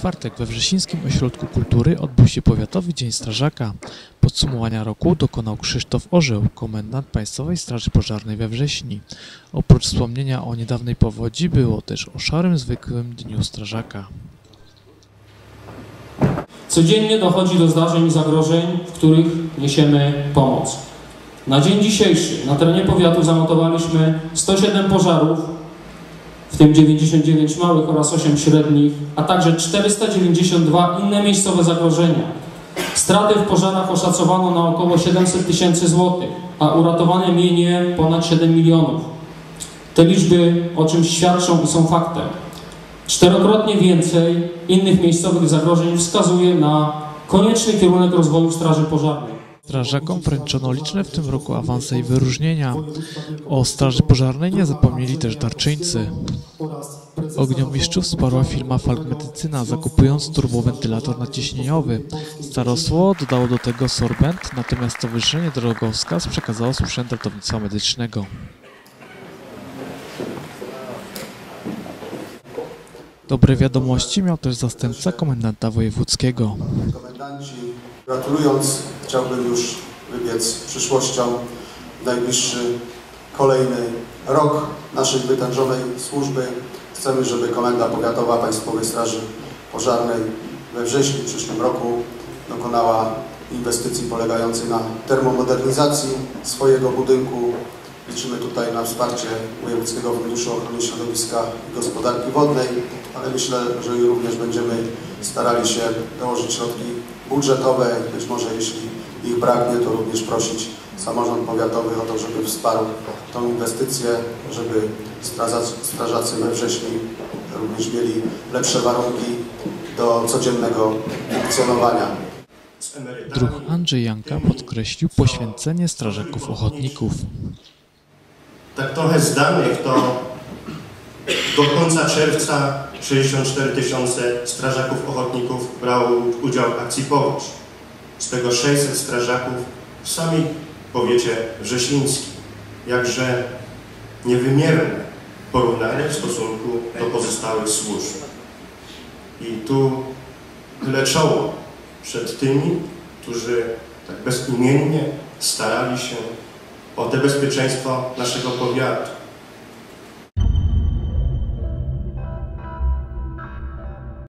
czwartek we Wrzesińskim Ośrodku Kultury odbył się Powiatowy Dzień Strażaka. Podsumowania roku dokonał Krzysztof Orzeł, komendant Państwowej Straży Pożarnej we Wrześni. Oprócz wspomnienia o niedawnej powodzi było też o szarym zwykłym Dniu Strażaka. Codziennie dochodzi do zdarzeń i zagrożeń, w których niesiemy pomoc. Na dzień dzisiejszy na terenie powiatu zanotowaliśmy 107 pożarów, w tym 99 małych oraz 8 średnich, a także 492 inne miejscowe zagrożenia. Straty w pożarach oszacowano na około 700 tysięcy złotych, a uratowane mienie ponad 7 milionów. Te liczby o czymś świadczą i są faktem. Czterokrotnie więcej innych miejscowych zagrożeń wskazuje na konieczny kierunek rozwoju Straży Pożarnej. Strażakom wręczono liczne w tym roku awanse i wyróżnienia. O Straży Pożarnej nie zapomnieli też darczyńcy. Ogniomistrzów wsparła firma Falk Medycyna, zakupując turbowentylator naciśnieniowy. Starostwo dodało do tego sorbent, natomiast Stowarzyszenie Drogowskaz przekazało sprzęt ratownictwa medycznego. Dobre wiadomości miał też zastępca komendanta wojewódzkiego. Gratulując, chciałbym już wybiec przyszłością w najbliższy kolejny rok naszej wytężonej służby. Chcemy, żeby Komenda Powiatowa Państwowej Straży Pożarnej we wrześniu przyszłym roku dokonała inwestycji polegającej na termomodernizacji swojego budynku. Liczymy tutaj na wsparcie Wojewódzkiego Funduszu Ochrony Środowiska i Gospodarki Wodnej, ale myślę, że również będziemy starali się dołożyć środki budżetowe. Być może jeśli ich braknie, to również prosić samorząd powiatowy o to, żeby wsparł tą inwestycję, żeby strażacy, strażacy we wrześniu również mieli lepsze warunki do codziennego funkcjonowania. Druh Andrzej Janka podkreślił poświęcenie strażaków ochotników. Tak trochę z danych to do końca czerwca 64 tysiące strażaków ochotników brało udział w akcji Powódź. Z tego 600 strażaków w samym powiecie wrzesińskim. Jakże niewymierne porównanie w stosunku do pozostałych służb. I tu tyle czoło przed tymi, którzy tak bezimiennie starali się o bezpieczeństwo naszego powiatu.